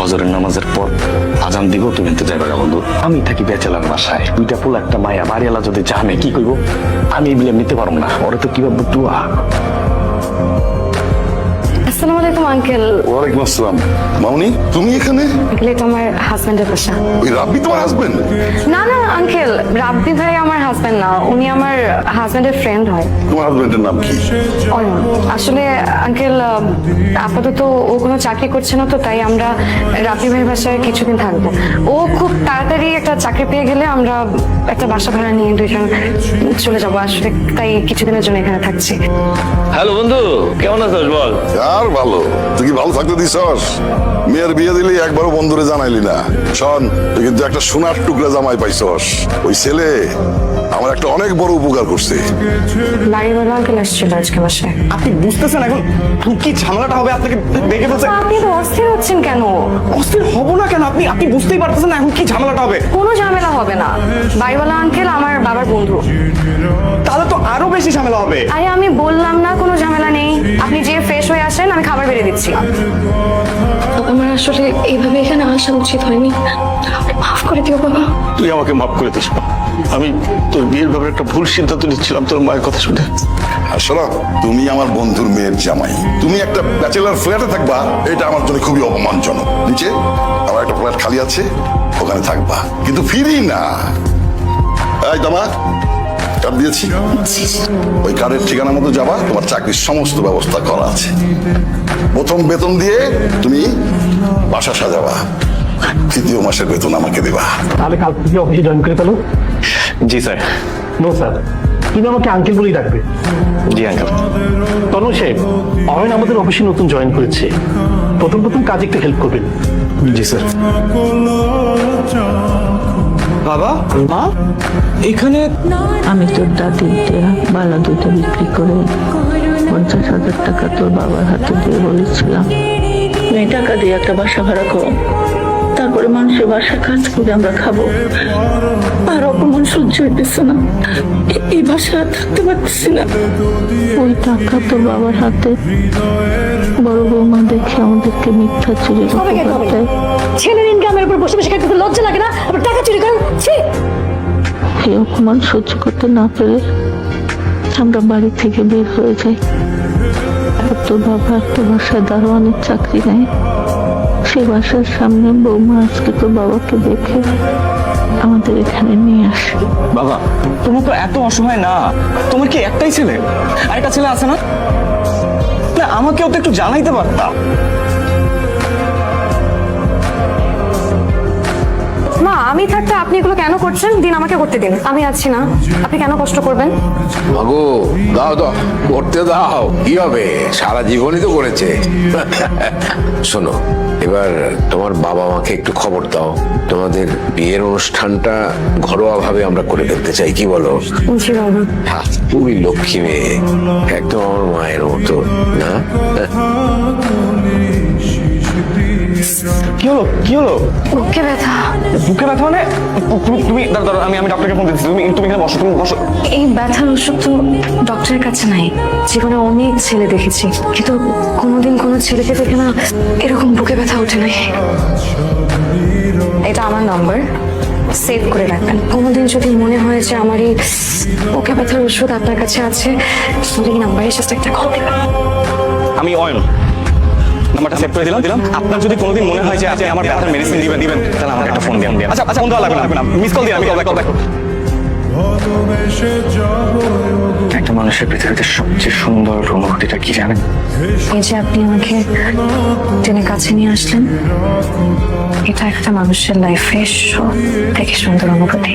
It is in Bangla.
ফজরের নামাজের পর আজান দিব, তুমি তো যাইবা বন্ধু। আমি থাকি বেচেলার বাসায়। দুইটা পোলা, একটা মায়া। বাড়িওয়ালা যদি জানে, কি করব আমি এগুলো নিতে পারব না। ওরা তো কীভাবে টুয়া আসসালামু আলাইকুম আঙ্কেল। ওয়ালাইকুম আসসালাম। মামনি তুমি এখানে? আঙ্কেল এটা আমার হাজব্যান্ডের বাসা। ওই রাব্বি তোমার হাজবেন্ড না না আঙ্কেল রাব্বি ভাই আমার হাজব্যান্ড না উনি আমার হাজব্যান্ডের ফ্রেন্ড হয়। তোমার হাজবেন্ডের নাম কি? অয়ন। আসলে আঙ্কেল আপাতত ও কোনো চাকরি করছে না তো তাই আমরা রাব্বি ভাইয়ের বাসায় কিছুদিন থাকব। ও খুব তাড়াতাড়ি একটা চাকরি পেয়ে গেলে আমরা একটা বাসা ভাড়া নিয়ে দুইজন চলে যাব। আসলে তাই কিছুদিনের জন্য এখানে থাকছি। হ্যালো বন্ধু কেমন আছিস বল? আর ভালো। তুই কি ভালো থাকতে দিছস? মেয়ের বিয়ে দিলি একবারও বন্ধুরে জানাইলি না। শোন তুই কিন্তু একটা সোনার টুকরা জামাই পাইছস। ওই ছেলে আমার একটা অনেক বড় উপকার করছে। বাড়িওয়ালা আঙ্কেল আসছিল আজকে বাসায়। আপনি বুঝতেছেন এখন কি ঝামেলাটা হবে আপনাকে দেখে বলছে আপনি তো অস্থির হচ্ছেন কেন? অস্থির হব না কেন? আপনি আপনি বুঝতেই পারতেছেন না এখন কি ঝামেলাটা হবে? কোনো ঝামেলা হবে না। বাড়িওয়ালা আঙ্কেল আমার বাবার বন্ধু। তাহলে তো আরও বেশি ঝামেলা হবে। আরে আমি বললাম না কোনো ঝামেলা নেই। আপনি যে ফ্রেশ হয়ে আমি খাবার বেড়ে দিচ্ছি। আমার আসলে এইভাবে এখানে আসা উচিত হয়নি। মাফ করে দিও বাবা। তুই আমাকে মাফ করে দিস আমি তোর বিয়ের ব্যাপারে একটা ভুল সিদ্ধান্ত নিচ্ছিলাম তোর মায়ের কথা শুনে। আর শোনো তুমি আমার বন্ধুর মেয়ের জামাই। তুমি একটা ব্যাচেলার ফ্ল্যাটে থাকবা এটা আমার জন্য খুবই অপমানজনক। নিচে আমার একটা ফ্ল্যাট খালি আছে ওখানে থাকবা। কিন্তু ফিরি না। এই তোমা কার্ড দিয়েছি। ওই কার্ডের ঠিকানা মতো যাবা তোমার চাকরির সমস্ত ব্যবস্থা করা আছে। প্রথম বেতন দিয়ে তুমি বাসা সাজাবা। তৃতীয় মাসের বেতন আমাকে দেবা। তাহলে কাল থেকে অফিসে জয়েন করে ফেলো। জি স্যার। নো স্যার তুমি আমাকে আঙ্কেল বলেই ডাকবে। জি আঙ্কেল তনু সাহেব অয়ন আমাদের অফিসে নতুন জয়েন করেছে। প্রথম প্রথম কাজে একটু হেল্প করবেন। জি স্যার। বাবা? মা? এখানে আমি তোর দাদির দেয়া বালা দুইটা বিক্রি করে পঞ্চাশ হাজার টাকা তোর বাবার হাতে দিয়ে বলেছিলাম। এই টাকা দিয়ে একটা বাসা ভাড়া করো। তারপরে মানুষের বাসা কাজ করে আমরা খাব। আর অপমান সহ্য হইতেছে না। এই বাসা থাকতে পারতেছি না। ওই টাকা তোর বাবার হাতে। বড় বৌমা দেখে আমাদেরকে মিথ্যা চুরি ছেলের ইনকামের উপর বসে বসে খাইতে লজ্জা লাগে না? আবার টাকা চুরি করেন? এই অপমান সহ্য করতে না পেরে আমরা বাড়ি থেকে বের হয়ে যাই। তোর বাবা একটা বাসায় দারোয়ানের চাকরি নেয় সে বাসার সামনে বৌমা আজকে তোর বাবাকে দেখে আমাদের এখানে নিয়ে আসে। বাবা তোমার তো এত অসহায় না। তোমার কি একটাই ছেলে? আরেকটা ছেলে আছে না? না, আমাকেও তো একটু জানাইতে পারতা। আমি থাকতে আপনি এগুলো কেন করছেন? দিন আমাকে করতে দিন। আমি আছি না। আপনি কেন কষ্ট করবেন? মাগো দাও দাও করতে দাও। কি হবে? সারা জীবনই তো করেছে। শোনো এবার তোমার বাবা মাকে একটু খবর দাও। তোমাদের বিয়ের অনুষ্ঠানটা ঘরোয়া ভাবে আমরা করে ফেলতে চাই কি বলো? হ্যাঁ, খুবই লক্ষ্মী মেয়ে একদম আমার মায়ের মতো না? কি হলো? কি হলো? বুকে ব্যথা। বুকে ব্যথা মানে? তুমি তুমি আমি আমি ডক্টরকে ফোন দিচ্ছি তুমি তুমি এখানে বসো তুমি বসো। এই ব্যথার ওষুধ তো ডক্টরের কাছে নাই। জীবনে অনেক ছেলে দেখেছি। কিন্তু কোনোদিন কোনো ছেলেকে দেখে না এরকম বুকে ব্যথা ওঠে নাই। এটা আমার নাম্বার সেভ করে রাখবেন। কোনোদিন যদি মনে হয় যে আমার এই বুকে ব্যথার ওষুধ আপনার কাছে আছে তাহলে এই নাম্বারে জাস্ট একটা কল দেবেন। আমি অয়ন। নাম্বারটা সেভ করে দিলাম। দিলাম আপনার যদি কোনোদিন মনে হয় যে আপনি আমার ব্যথার মেডিসিন দিবেন দিবেন তাহলে আমাকে একটা ফোন দিন। আচ্ছা আচ্ছা ফোন দেওয়া লাগবে না, লাগবে না। মিস কল দিন আমি কল ব্যাক কল ব্যাক একটা মানুষের পৃথিবীতে সবচেয়ে সুন্দর অনুভূতিটা কি জানেন? এই যে আপনি আমাকে টেনে কাছে নিয়ে আসলেন এটা একটা মানুষের লাইফে সব থেকে সুন্দর অনুভূতি।